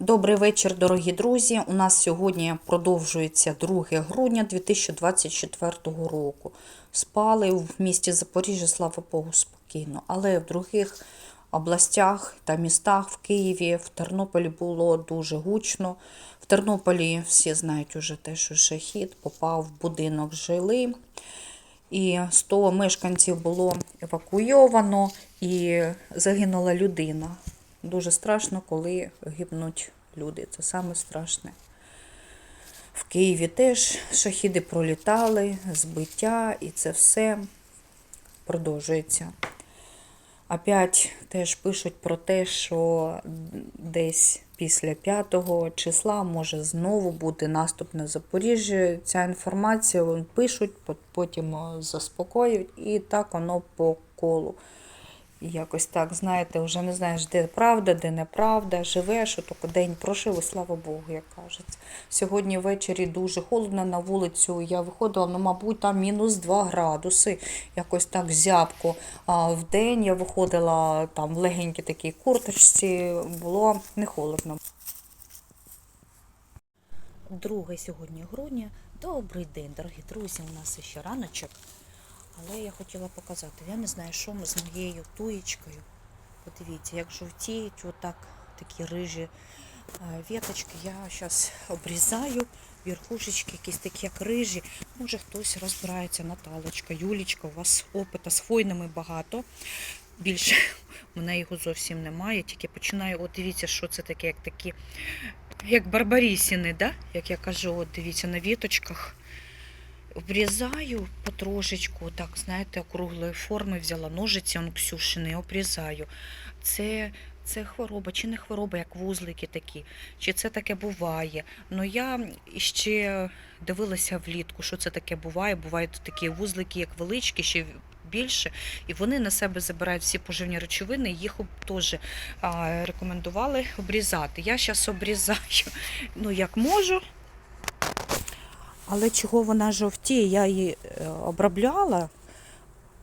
Добрий вечір, дорогі друзі. У нас сьогодні продовжується 2 грудня 2024 року. Спали в місті Запоріжжя, слава Богу, спокійно. Але в других областях та містах, в Києві, в Тернополі було дуже гучно. В Тернополі всі знають уже те, що шахід попав в будинок жили. І 100 мешканців було евакуйовано і загинула людина. Дуже страшно, коли гибнуть люди. Це саме страшне. В Києві теж шахіди пролітали, збиття, і це все продовжується. Опять теж пишуть про те, що десь після 5 числа може знову бути наступ на Запоріжжя. Ця інформація пишуть, потім е, заспокоюють, і так воно по колу. І якось так, знаєте, вже не знаєш, де правда, де неправда. Живеш, отак день прожив, і слава Богу, як кажеться. Сьогодні ввечері дуже холодно на вулицю. Я виходила, ну, мабуть, там мінус 2 градуси, якось так зябко. А в день я виходила там в легенькій такій курточці, було не холодно. 2 сьогодні грудня. Добрий день, дорогі друзі. У нас ще раночок. Але я хотіла показати, я не знаю, що ми з моєю туєчкою. Подивіться, як жовтіють, отак такі рижі е, віточки. Я зараз обрізаю верхушечки, якісь такі як рижі. Може хтось розбирається, Наталочка, Юлічка, у вас опита з хвойними багато. Більше у мене його зовсім немає. Тільки починаю, от дивіться, що це таке, як такі, як барбарісіни, да? як я кажу, от дивіться на віточках. Обрізаю потрошечку, так, знаєте, округлої форми взяла ножиці, он Ксюшини, обрізаю. Це, це хвороба, чи не хвороба, як вузлики такі, чи це таке буває. Ну я ще дивилася влітку, що це таке буває. Бувають такі вузлики, як величкі, ще більше, і вони на себе забирають всі поживні речовини, їх теж рекомендували обрізати. Я зараз обрізаю, ну як можу. Але чого вона жовтіє? Я її е, обробляла.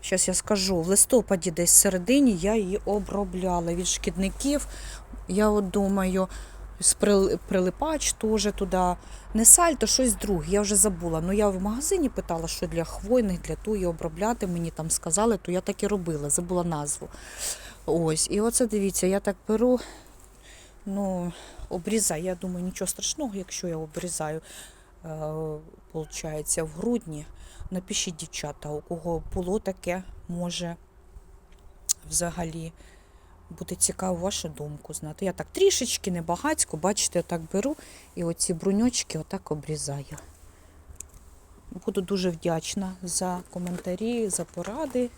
Зараз я скажу, в листопаді десь в середині я її обробляла від шкідників. Я от думаю, прилипач теж туди. Не саль, то щось друге, я вже забула. Ну я в магазині питала, що для хвойних, для туї обробляти. Мені там сказали, то я так і робила, забула назву. Ось, і оце дивіться, я так беру, ну, обрізаю. Я думаю, нічого страшного, якщо я обрізаю виходить, в грудні. Напишіть, дівчата, у кого було таке, може взагалі буде цікаво вашу думку знати. Я так трішечки, небагацько, бачите, отак беру і оці бруньочки отак обрізаю. Буду дуже вдячна за коментарі, за поради.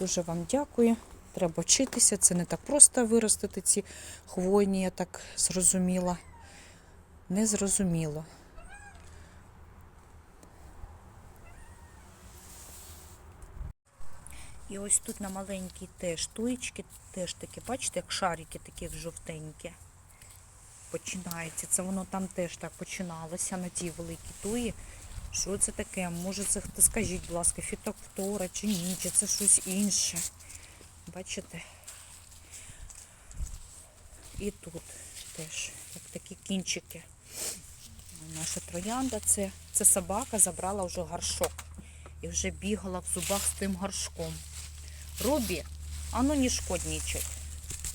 Дуже вам дякую. Треба вчитися. Це не так просто виростити ці хвойні, я так зрозуміла. Не зрозуміло. І ось тут на маленькій теж туєчки, теж такі, бачите, як шарики такі жовтенькі. Починається. Це воно там теж так починалося на тій великій туї. Що це таке? Може це хто скажіть, будь ласка, фітофтора чи ні, чи це щось інше. Бачите? І тут теж, як такі кінчики. Наша троянда, це, це собака забрала вже горшок. І вже бігала в зубах з тим горшком. Рубі, а ну не шкоднічать.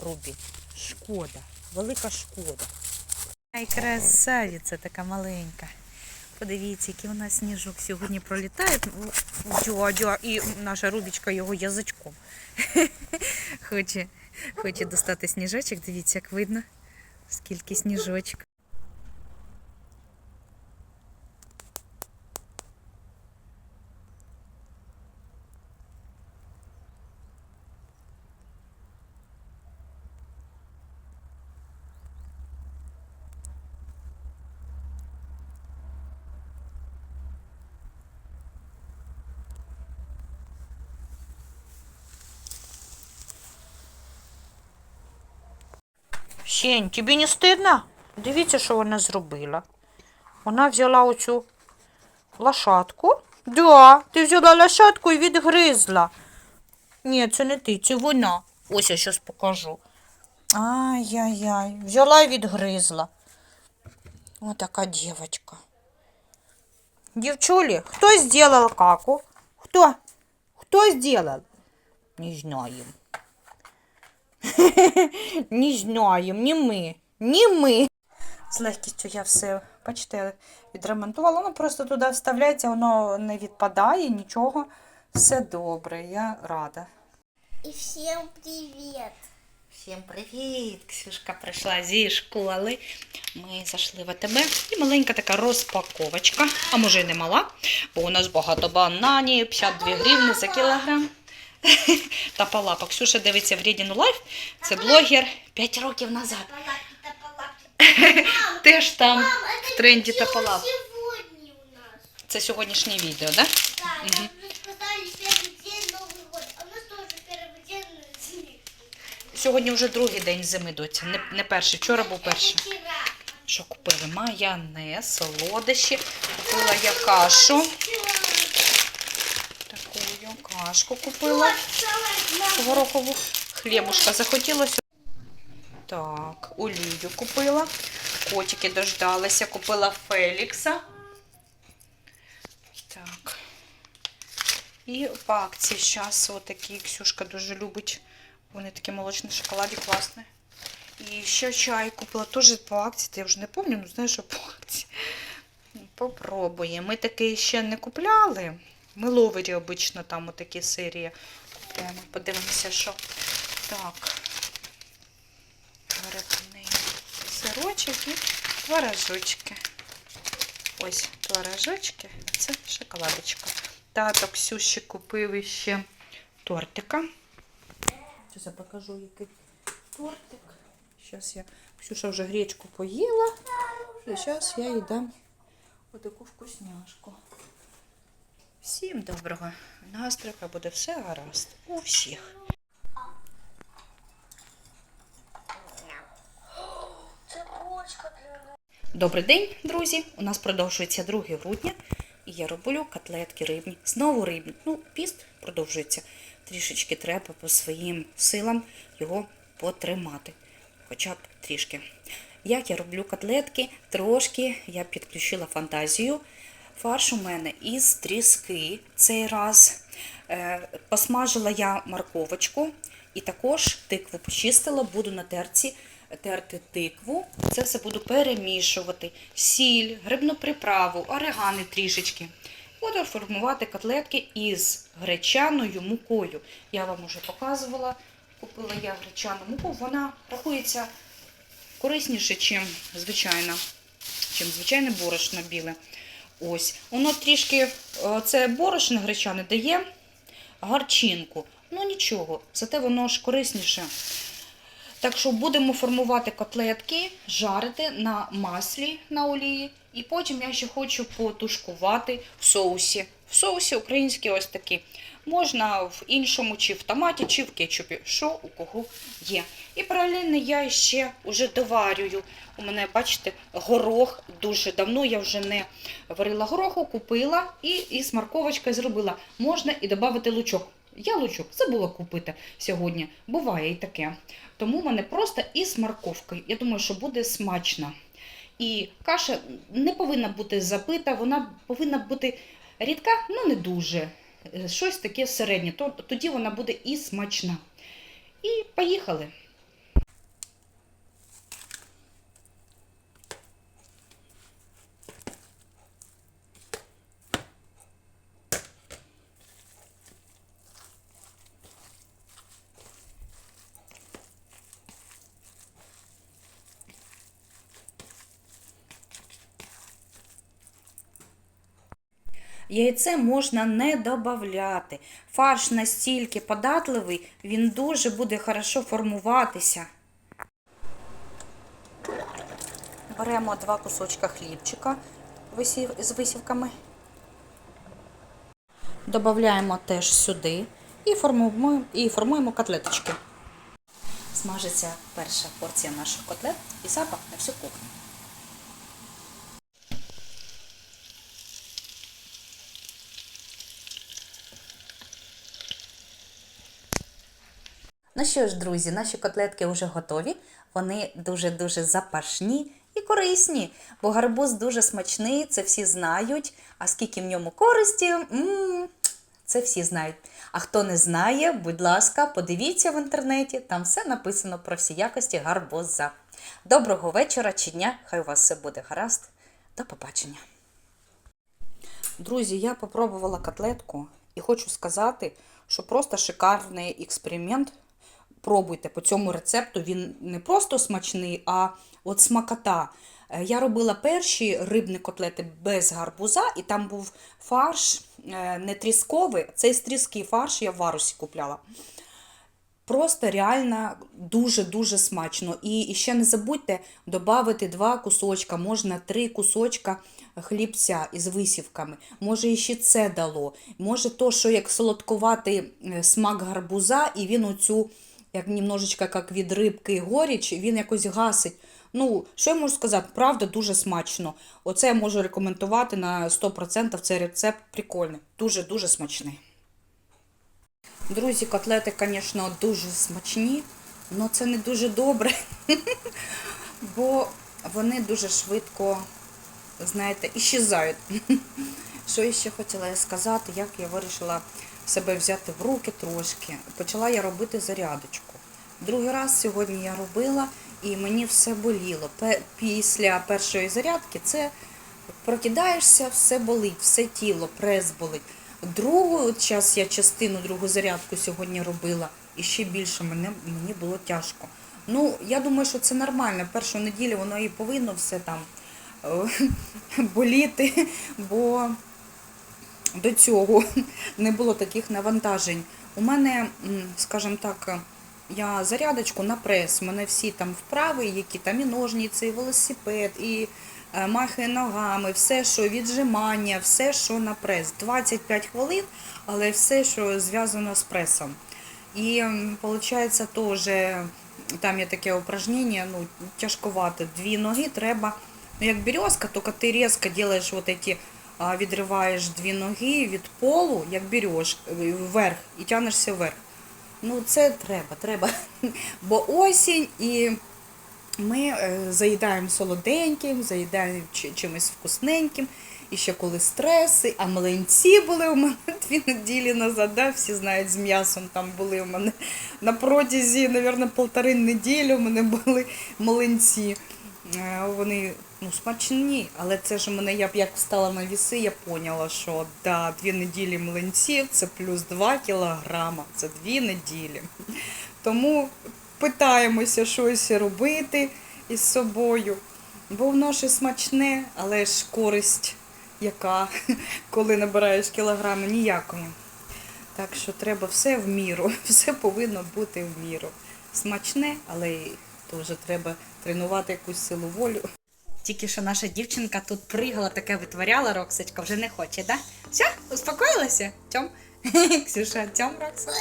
Рубі, шкода, велика шкода. Ай, красавиця така маленька. Подивіться, який у нас сніжок сьогодні пролітає. Дьо-дьо, і наша Рубічка його язичком. Хоче, хоче достати сніжочок. Дивіться, як видно, скільки сніжочок. Щень, тобі не стидно? Дивіться, що вона зробила. Вона взяла оцю лошадку. Да, ти взяла лошадку і відгризла. Ні, це не ти, це вона. Ось я зараз покажу. Ай-яй-яй, взяла і відгризла. Вот такая девочка. Девчули, кто сделал каку? Кто? Кто сделал? Не знаем. Не знаем, не ми. Не ми. З легкістю я все, бачите, відремонтувала. Воно просто туди вставляється, воно не відпадає, нічого. Все добре, я рада. И всем привет! Всім привіт! Ксюшка прийшла зі школи. Ми зайшли в АТБ і маленька така розпаковочка, а може й не мала, бо у нас багато бананів, 52 гривні за кілограм. Та палапа. Ксюша дивиться в Рідіну Лайф. Це блогер 5 років назад. Теж там в тренді та палап. Сегодня у нас. Це сьогоднішнє відео, так? Да? Да, нам же сказали первый день Новый год, а у нас тоже первый день зимы. Сьогодні вже другий день зими, доця. Не, не перший, вчора був перший. Вчера. Що купили? Майонез, солодощі. Купила я кашу. Кашку купила. Горохову хлібушка захотілося. Так, олію купила. Котики дождалися. Купила Фелікса. Так. І по акції зараз отакі Ксюшка дуже любить. Вони такі молочні шоколаді класні. І ще чай купила теж по акції, я вже не пам'ятаю, ну знаєш, що по акції. Попробуємо. Ми таке ще не купляли. Ми ловері обично там отакі серії купляємо. Подивимося, що. Так. Грибний сирочок і творожочки. Ось творожочки, а це шоколадочка. Тато Ксюші купив ще тортика. Зараз я покажу, який тортик. Зараз я Ксюша вже гречку поїла. І зараз я їй дам отаку вкусняшку. Всім доброго настрою, буде все гаразд. У всіх. Добрий день, друзі! У нас продовжується 2 грудня, і я роблю котлетки рибні. Знову рибні. Ну, піст продовжується. Трішечки треба по своїм силам його потримати. Хоча б трішки. Як я роблю котлетки, трошки я підключила фантазію. Фарш у мене із тріски цей раз. Е, Посмажила я морковочку і також тикву почистила, буду на терці терти тикву. Це все буду перемішувати. Сіль, грибну приправу, орегани трішечки. Буду формувати котлетки із гречаною мукою. Я вам уже показувала. Купила я гречану муку, вона рахується корисніше, чим звичайна, чим звичайне борошно біле. Ось, воно трішки, е, це борошно гречане дає гарчинку. Ну нічого, зате воно ж корисніше. Так що будемо формувати котлетки, жарити на маслі на олії. І потім я ще хочу потушкувати в соусі. В соусі український ось такий. Можна в іншому, чи в томаті, чи в кетчупі, що у кого є. І паралельно я ще вже доварюю. У мене, бачите, горох дуже давно я вже не варила гороху, купила і із морковочкою зробила. Можна і додати лучок. Я лучок забула купити сьогодні. Буває і таке. Тому в мене просто із морковкою. Я думаю, що буде смачно. І каша не повинна бути запита, вона повинна бути рідка, ну не дуже. Е, Щось таке середнє. То- Тоді вона буде і смачна. І поїхали. Яйце можна не додавати. Фарш настільки податливий, він дуже буде хорошо формуватися. Беремо два кусочка хлібчика з висівками. Додаємо теж сюди і формуємо, і формуємо котлеточки. Смажиться перша порція наших котлет і запах на всю кухню. Ну що ж, друзі, наші котлетки вже готові. Вони дуже-дуже запашні і корисні, бо гарбуз дуже смачний, це всі знають. А скільки в ньому користі, це всі знають. А хто не знає, будь ласка, подивіться в інтернеті, там все написано про всі якості гарбуза. Доброго вечора чи дня, хай у вас все буде гаразд. До побачення. Друзі, я попробувала котлетку і хочу сказати, що просто шикарний експеримент. Пробуйте по цьому рецепту. Він не просто смачний, а от смакота. Е, Я робила перші рибні котлети без гарбуза, і там був фарш е, не трісковий. Цей стріский фарш я в варусі купляла. Просто реально дуже-дуже смачно. І, ще не забудьте додати два кусочка, можна три кусочка хлібця із висівками. Може, і ще це дало. Може, то, що як солодкуватий е, смак гарбуза, і він оцю, як немножечко як від рибки горіч, він якось гасить. Ну, що я можу сказати? Правда, дуже смачно. Оце я можу рекомендувати на 100%. Цей рецепт прикольний. Дуже-дуже смачний. Друзі, котлети, звісно, дуже смачні, але це не дуже добре, бо вони дуже швидко, знаєте, іщезають. Що я ще хотіла сказати, як я вирішила себе взяти в руки трошки. Почала я робити зарядочку. Другий раз сьогодні я робила і мені все боліло. Після першої зарядки це прокидаєшся, все болить, все тіло, прес болить. Другу, час я частину другу зарядку сьогодні робила, і ще більше мене, мені було тяжко. Ну, я думаю, що це нормально. Першу неділю воно і повинно все там е, боліти, бо до цього не було таких навантажень. У мене, скажімо так, я зарядочку на прес. У мене всі там вправи, які там і ножниці, і велосипед, і е, махи ногами, все, що віджимання, все, що на прес. 25 хвилин, але все, що зв'язано з пресом. І виходить, теж там є таке упражнення, ну, тяжковато. Дві ноги треба, ну, як березка, тільки ти різко робиш вот эти, відриваєш дві ноги від полу, як береш, вверх, і тягнешся вверх. Ну, це треба, треба. Бо осінь і ми е, заїдаємо солоденьким, заїдаємо чимось вкусненьким. І ще коли стреси, а млинці були у мене дві неділі назад, да? всі знають, з м'ясом там були у мене на протязі, мабуть, полтори неділі у мене були млинці. Е, Вони ну, смачні, але це ж у мене, я б як встала на віси, я поняла, що да, дві неділі млинців це плюс 2 кілограма, це дві неділі. Тому питаємося щось робити із собою. Бо воно ж смачне, але ж користь яка, коли набираєш кілограми, ніякої. Так що треба все в міру, все повинно бути в міру. Смачне, але теж треба тренувати якусь силу волю. Тільки що наша дівчинка тут пригала, таке витворяла, Роксочка, вже не хоче, да? Все, успокоїлася? Тьом? Ксюша, тьом, Рокса?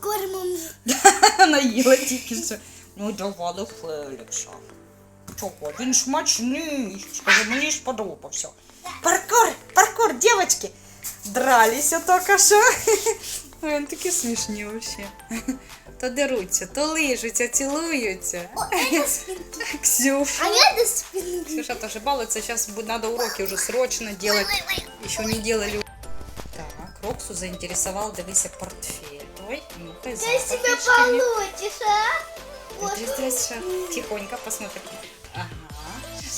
Кормом. Вона тільки що. Ну, давали Фелікса. Чого? Він смачний. Скажи, мені сподобався. Паркур, паркур, дівчатки. Дралися тільки що. Ой, Вони такі смішні взагалі. То деруться, то лижуться, цілуються. Ксюша. А я до спины. Ксюша тоже балуется. Сейчас надо уроки уже срочно делать. Еще не делали. Так, Роксу заинтересовал, дивися, портфель. Ой, ну-ка, Ты себя получишь, а? Вот. Здесь, здесь тихонько посмотрим.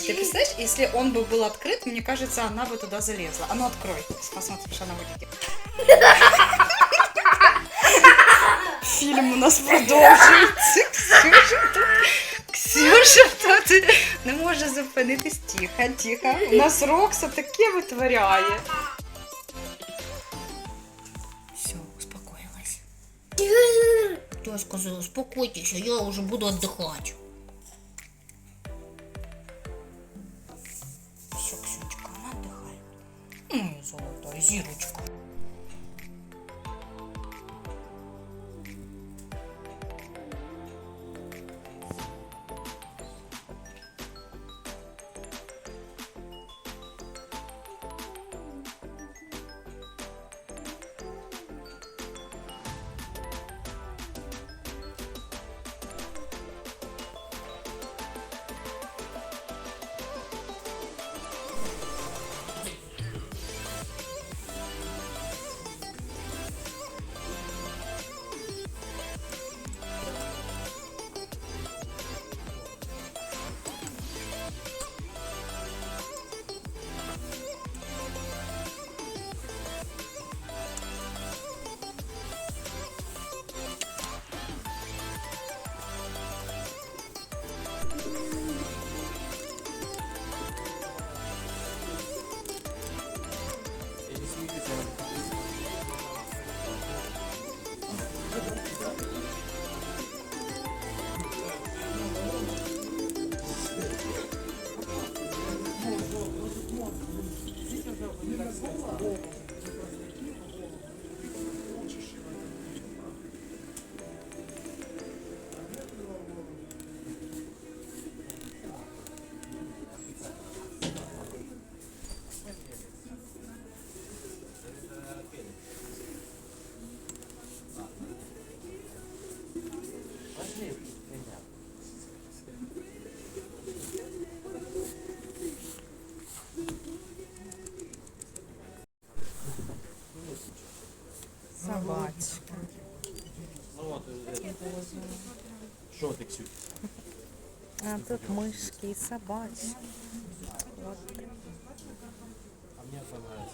Ага. Ты представляешь, если он бы был открыт, мне кажется, она бы туда залезла. А ну открой. Посмотрим, что она выглядит. Фильм у нас продовжується. Ксюша тут, Ксюша тут не може зупинитись. Тихо, тихо. У нас Рокса таке витворяє. Все, успокоилась. Я сказала, успокойтесь, а я уже буду отдыхать. Золотая Что ты, Ксюх? А тут мишки і собачки. Вот. А мне понравилось.